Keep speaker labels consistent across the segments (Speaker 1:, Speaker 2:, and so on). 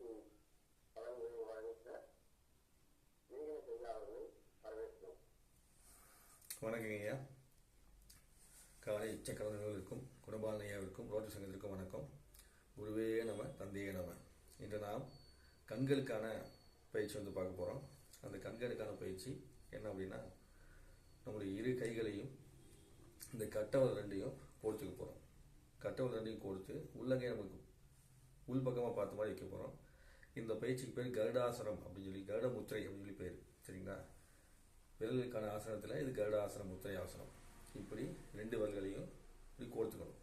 Speaker 1: சக்தி பழங்களில் வாங்கிட்ட நீங்கள செய்யாதவர்கள் வரவேற்கிறோம் வணக்கம் ஐயா காலை இச்சக்கரங்களுக்கும் குடும்பாலனையாவிற்கும் ரோட்டரி சங்கத்திற்கும் வணக்கம். குருவே நம்ம தந்தையே நம்ம இன்று நாம் கண்களுக்கான பயிற்சி வந்து பார்க்க போகிறோம் அந்த கண்களுக்கான பயிற்சி என்ன அப்படின்னா நம்முடைய இரு கைகளையும் இந்த கட்டவல் ரெண்டையும் கோர்த்துக்க போகிறோம் கட்டவல் ரெண்டையும் கோர்த்து உள்ளங்கே நமக்கு உள்பக்கமாக பார்த்த மாதிரி வைக்க போகிறோம் இந்த பயிற்சிக்கு பேர் கருடாசனம் அப்படின்னு சொல்லி கருட முத்திரை அப்படின்னு சொல்லி பேர். சரிங்களா? விரல்களுக்கான ஆசனத்தில் இது கருடாசனம் முத்திரை ஆசனம். இப்படி ரெண்டு விரல்களையும் இப்படி கோர்த்துக்கணும்.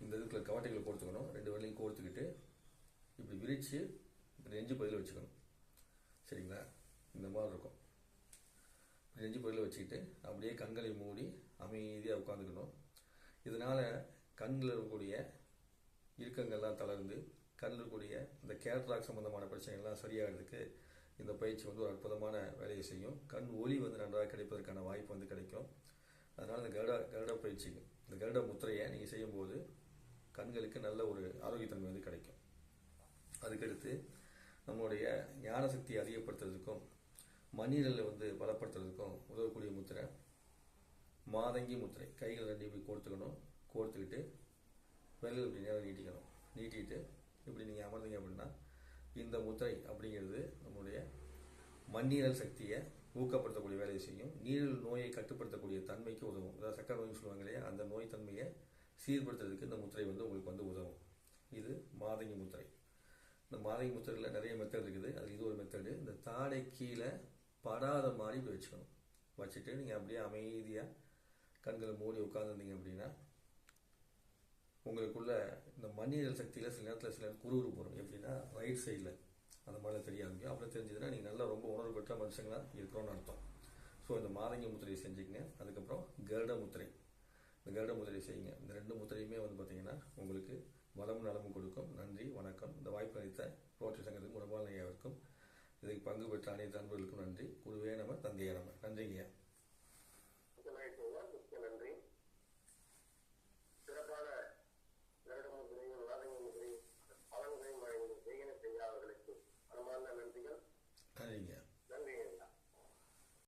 Speaker 1: இந்த இதுக்குள்ள கவட்டைகளை கோர்த்துக்கணும். ரெண்டு விரலையும் கோர்த்துக்கிட்டு இப்படி விரித்து இப்படி நெஞ்சு பகுதியில் வச்சுக்கணும். சரிங்களா? இந்த மாதிரி இருக்கும். நெஞ்சு பகுதியில் வச்சுக்கிட்டு அப்படியே கண்களை மூடி அமைதியாக உட்காந்துக்கணும் இதனால் கண்ணில் இருக்கக்கூடிய இறுக்கங்கள்லாம் தளர்ந்து கலந்துக்கூடிய இந்த கேட்ராக் சம்பந்தமான பிரச்சனைகள்லாம் சரியாகிறதுக்கு இந்த பயிற்சி வந்து ஒரு அற்புதமான வேலையை செய்யும். கண் ஒளி வந்து நன்றாக கிடைப்பதற்கான வாய்ப்பு வந்து கிடைக்கும். அதனால் இந்த கருட கருட பயிற்சி இந்த கருட முத்திரையை நீங்கள் செய்யும்போது கண்களுக்கு நல்ல ஒரு ஆரோக்கியத்தன்மை வந்து கிடைக்கும். அதுக்கடுத்து நம்மளுடைய ஞான சக்தியை அதிகப்படுத்துறதுக்கும் மண்ணீரலை வந்து பலப்படுத்துறதுக்கும் உதவக்கூடிய முத்திரை மாதங்கி முத்திரை. கைகள் ரெண்டு இப்படி கோர்த்துக்கணும் கோர்த்துக்கிட்டு விரல் இப்படி நேரம் நீட்டிக்கணும். நீட்டிட்டு இப்படி நீங்கள் அமர்ந்தீங்க அப்படின்னா இந்த முத்திரை அப்படிங்கிறது நம்முடைய மண்ணீரல் சக்தியை ஊக்கப்படுத்தக்கூடிய வேலையை செய்யும். நீரில் நோயை கட்டுப்படுத்தக்கூடிய தன்மைக்கு உதவும். அதாவது சக்கர நோய்னு சொல்லுவாங்க இல்லையா? அந்த நோய் தன்மையை சீர்படுத்துறதுக்கு இந்த முத்திரை வந்து உங்களுக்கு வந்து உதவும். இது மாதங்கி முத்திரை. இந்த மாதங்கி முத்திரையில் நிறைய மெத்தட் இருக்குது. அது இது ஒரு மெத்தடு. இந்த தாடை கீழே படாத மாதிரி இப்படி வச்சுக்கணும். வச்சுட்டு நீங்கள் அப்படியே அமைதியாக கண்களை மூடி உட்காந்துருந்தீங்க அப்படின்னா உங்களுக்குள்ள இந்த மண்ணீரல் சக்தியில் சில நேரத்தில் சில குறுகுறு போகிறோம் எப்படின்னா ரைட் சைடில் அந்த மாதிரிலாம் தெரிய ஆரம்பிக்கும் அப்புறம் தெரிஞ்சதுன்னா நீங்கள் நல்லா ரொம்ப உணர்வு பெற்ற மனுஷங்களாக இருக்கிறோன்னு அர்த்தம். ஸோ இந்த மாரங்க முத்திரையை செஞ்சுக்கங்க. அதுக்கப்புறம் கருட முத்திரை. இந்த கருட முத்திரையை செய்யுங்க. இந்த ரெண்டு முத்திரையுமே வந்து பார்த்தீங்கன்னா உங்களுக்கு வளமும் நலமும் கொடுக்கும். நன்றி வணக்கம். இந்த வாய்ப்பு அளித்த ரோட்டரி சங்கத்துக்கும் உடம்பால் இருக்கும் இதுக்கு பங்கு பெற்ற அனைத்து அன்பர்களுக்கும் நன்றி. குருவே நம்ம தந்தையே நம்ம நன்றிங்கய்யா.